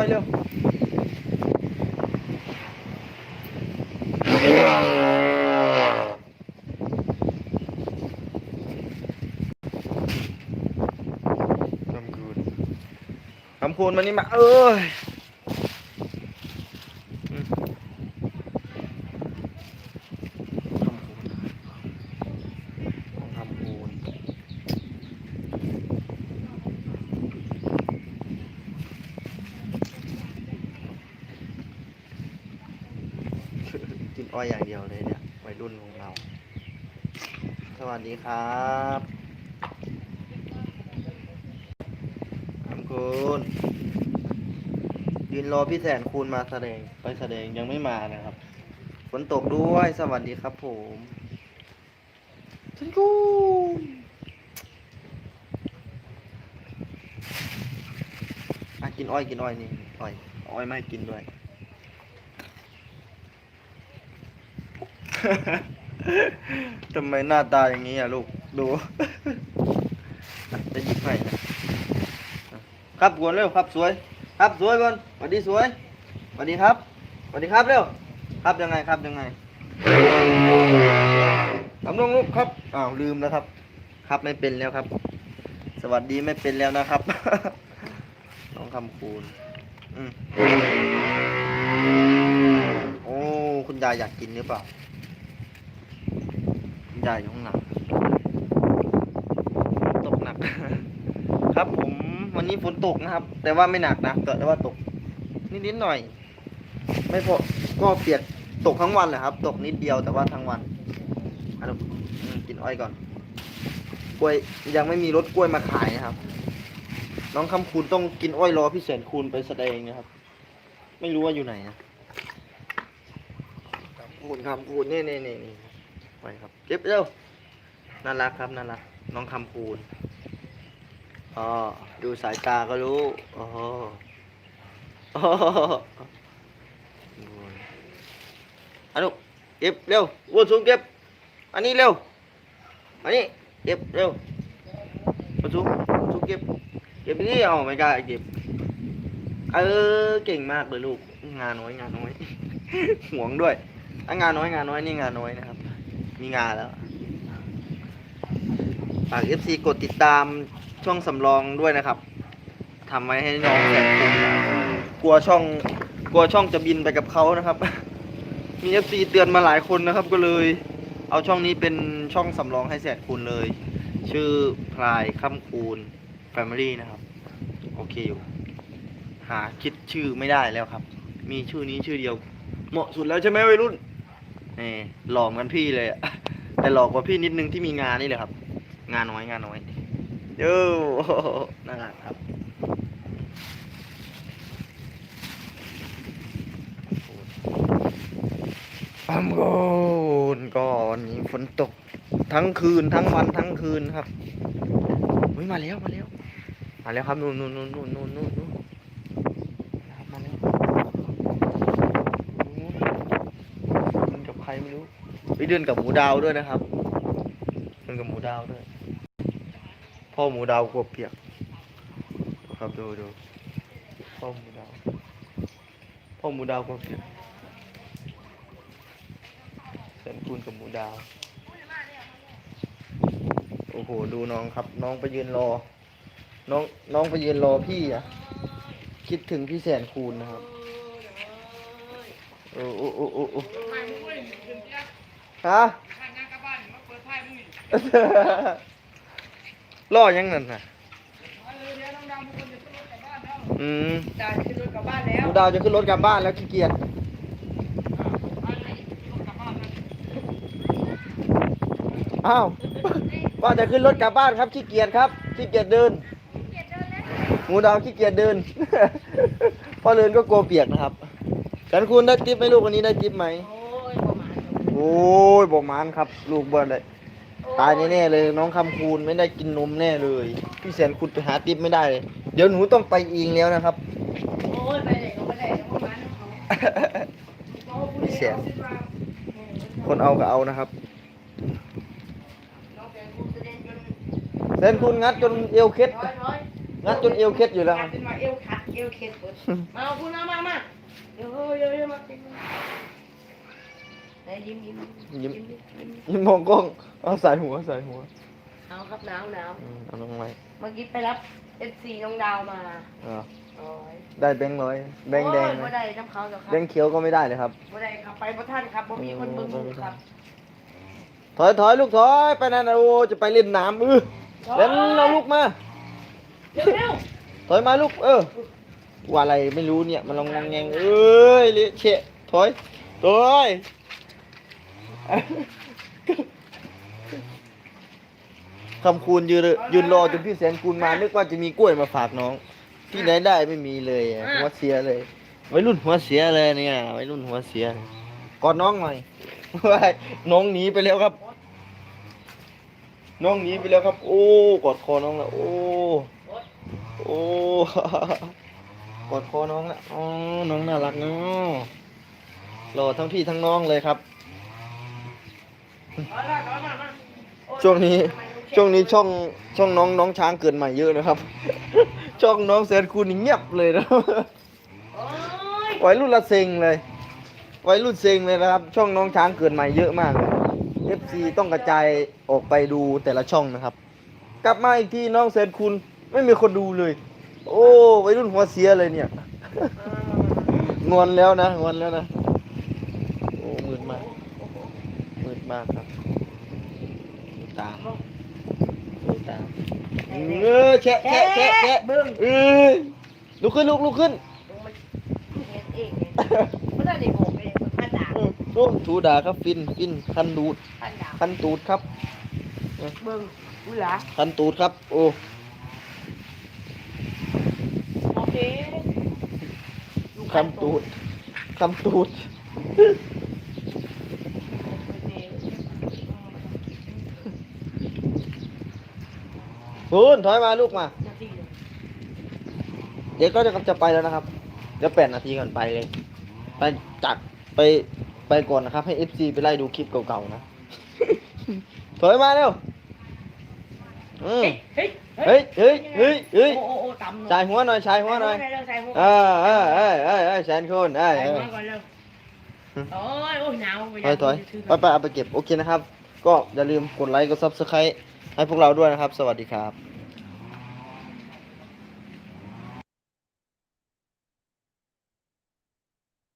เอาลูกมากินอ้อยเร็วคำคูณคำคูณมานี่มา เอ้ยอืมคำคูณ กิน อ้อยอย่างเดียวเลยเนี่ยวัยรุ่นของเรา สวัสดีครับคำคุณยืนรอพี่แสนคูณมาแสดงไปแสดงยังไม่มานะครับฝนตกด้วยสวัสดีครับผมฉันกูอะกินอ้อยกินอ้อยนี่อ้อยอ้อยไม่กินด้วย ทำไมหน้าตาอย่างนี้อะลูก ดู จะหยิบให้นะครับกวนเร็วครับสวย ครับสวยก่อนสวัสดีสวยสวัสดีครับสวัสดีครับเร็ว ครับยังไงครับยังไงทำลงลูกครับอ้าวลืมแล้วครับ ครับไม่เป็นแล้วครับ สวัสดีไม่เป็นแล้วนะครับน้องคำคูณอืมโอ้คุณยายอยากกินหรือเปล่า ใหญ่อยู่ข้างหลังตกหนัก ครับผมวันนี้ฝนตกนะครับ แต่ว่าไม่หนักนะแต่ว่าตก นิดๆหน่อย ไม่พอก็เปียกตกทั้งวันเลยครับ ตกนิดเดียวแต่ว่าทั้งวันอะลูกอืมกินอ้อยก่อน กล้วยยังไม่มีรถกล้วยมาขายนะครับ น้องคำคูณต้องกินอ้อยรอพี่แสนคูณไปแสดงนะครับ ไม่รู้ว่าอยู่ไหนนะคำคูณคำคูณนี่นี่นี่นี่ ไปครับเก็บเร็วน่ารักครับน่ารักน้องคำคูณอ๋อดูสายตาก็รู้โอ้โหโอ้โหอันนู้นเก็บเร็วอ้วนสูงเก็บ อันนี้เร็ว อันนี้เก็บเร็วอ้วนสูงสูงเก็บ เก็บนี่เอาไม่กล้เก็บ เออเก่งมากเลยลูก งานน้อยงานน้อยห่วงด้วยงานน้อยงานน้อยนี่งานน้อยนะครับ มีงานแล้วฝาก FC กดติดตามช่องสำรองด้วยนะครับทำไว้ให้น้องแสนคูณกลัวช่อง กลัวช่องจะบินไปกับเขานะครับ มี FC เตือนมาหลายคนนะครับ ก็เลย เอาช่องนี้เป็นช่องสำรองให้แสนคูณเลย ชื่อพลายค่ำคูณ Family นะครับ โอเคอยู่หาคิดชื่อไม่ได้แล้วครับ มีชื่อนี้ชื่อเดียว เหมาะสุดแล้วใช่ไหมวัยรุ่น นี่หลอกกันพี่เลยอะแต่หลอกกว่าพี่นิดนึงที่มีงานนี่แหละครับ งานน้อยงานน้อยเย้น่ารักครับอัมโกนก่อนฝนตก ทั้งคืนทั้งวันทั้งคืนครับอุ้ยมาแล้วมาแล้วมาแล้วครับนู่นนู่นนู่นนู่นนู่นนู่นนู่นนะครับมาแล้วนู่นเดินกับใค รไม่รู้ไปเดินกับหมูดาวด้วยนะครับเดินกับหมูดาวด้วย พ่อหมูดาวกลัวเปียก ครับดูดูพ่อหมูดาว พ่อหมูดาวกลัวเปียกแสนคูณกับหมูดาว โอ้โหดูน้องครับ น้องไปยืนรอ น้องน้องไปยืนรอพี่อะคิดถึงพี่แสนคูณนะครับ โอ้โอ้โอ้โอ้โอ้ฮะล่อยังนั่นน่ะอืมดาวขึ้นรถกลับบ้านแล้วหมูดาวจะขึ้นรถกลับบ้านแล้วขี้เกียจอ้าวว่าจะขึ้นรถกลับบ้านครับขี้เกียจครับขี้เกียจเดินหมูดาวขี้เกียจเดินพ่อเดินก็กลัวเปียกนะครับ กันคุณได้ทิปไหมลูกวันนี้ได้ทิปไหมโอ้ยประมาณโอ้ยบอกมานครับ ลูกเบิร์เลยตายแน่ๆเลย น้องคำคูณไม่ได้กินนมแน่เลย พี่แสนคุณไปหาทิปไม่ได้เลยเดี๋ยวหนูต้องไปเองแล้วนะครับ โอ้ยไปไหนก็ไปไหนแล้วประมาณเขาพี่แสนคนเอาก็เอานะครับเซนคุณงัดจนเอวเคล็ดถอยถอยงัดจนเอวเคล็ดอยู่แล้วงัดจนมา เอวขัดเอวเคล็ดเบิดมาเอาคุณเอามามาเดี๋ยวเดี๋ยวเดี๋ยวมาไหนยิ้มยิ้มยิ้มยิ้มยิ้มยิ้มมองกล้องเอาใส่หัวใส่หัวเอาครับหนาวหนาวอืมเอาลงไว้เมื่อกี้ไปรับเอฟซีน้องดาวมาอ่าโอ้ยได้แบงค์ร้อยแบงค์แดงโอ้ยนะบ่ได้น้ำเขาหรอกครับแบงค์เขียวก็ไม่ได้เลยครับบ่ได้ครับไปบ่ท่านครับบ่มีคนเบิ่งลูกครับ ถอยถอยลูกถอยไปนั่นนะโอ้จะไปเล่นน้ำเออเล่นเอาลูกมา เร็วเร็ว ถอยมาลูก เออว่าอะไรไม่รู้เนี่ย มันลองงงแงงเอ้ยเละเชะถอยถอยคำคูณยืนยืนรอจนพี่แสนคูณมา นึกว่าจะมีกล้วยมาฝากน้อง ที่ไหนได้ไม่มีเลยหัวเสียเลยวัยรุ่นหัวเสียเลยเนี่ยวัยรุ่นหัวเสียกอดน้องหน่อยว้าน้องหนีไปแล้วครับ น้องหนีไปแล้วครับ โอ้กอดคอน้องแล้วโอ้ อ้กอดคอน้องละอ๋อ น้องน่ารักเนาะหล่อทั้งพี่ทั้งน้องเลยครับ ช่วงนี้ ช่วงนี้ช่องช่องน้องน้องช้างเกิดใหม่เยอะนะครับ ช่องน้องแสนคูณนี่เงียบเลยนะโอ้ยวัยรุ่นละเซ็งเลยวัยรุ่นเซ็งเลยนะครับ ช่องน้องช้างเกิดใหม่เยอะมาก FC ต้องกระจายออกไปดูแต่ละช่องนะครับ กลับมาอีกทีน้องแสนคูณ ไม่มีคนดูเลย โอ้วัยรุ่นหัวเสียเลยเนี่ย งอนแล้วนะ งอนแล้วนะ โอ้มืดมากมืดมากครับดูตาดูตาเออแฉะแฉะแฉะแฉะเบิ่งเอ้ยลุกขึ้นลุกลุกขึ้นมันเฮ็ดเองไงบ่ได้ได้บอกไปเลยมันพันดาบอืมโอ้ถูด่าครับฟินฟินคันดูดพันดาบคันตูดครับ เบิ่งอุ้ยหล่ะคันตูดครับ โอ้ โอเค คำตูดคำตูดคุณถอยมาลูกมา เดี๋ยวก็จะจะไปแล้วนะครับ เดี๋ยวแปดนาทีก่อนไปเลย ไปจักไปไปก่อนนะครับ ให้ FC ไปไล่ดูคลิปเก่าๆนะ ถอยมาเร็ว อืมเฮ้ยเฮ้ยเฮ้ยเฮ้ยเฮ้ยโอ้โอ้โอ้ต่ำเนอะชายหัวหน่อยชายหัวหน่อยใส่หัวใส่หัวเออเออเออเออเออแสนคนเออใส่เอหัอวก่อนเร็วโอ้ยโอ้ยหนาวไปถอยถอยไปไปเอาไปเก็บโอเคนะครับ ก็อย่าลืมกดไลค์กดซับสไครต์ให้พวกเราด้วยนะครับ สวัสดีครับ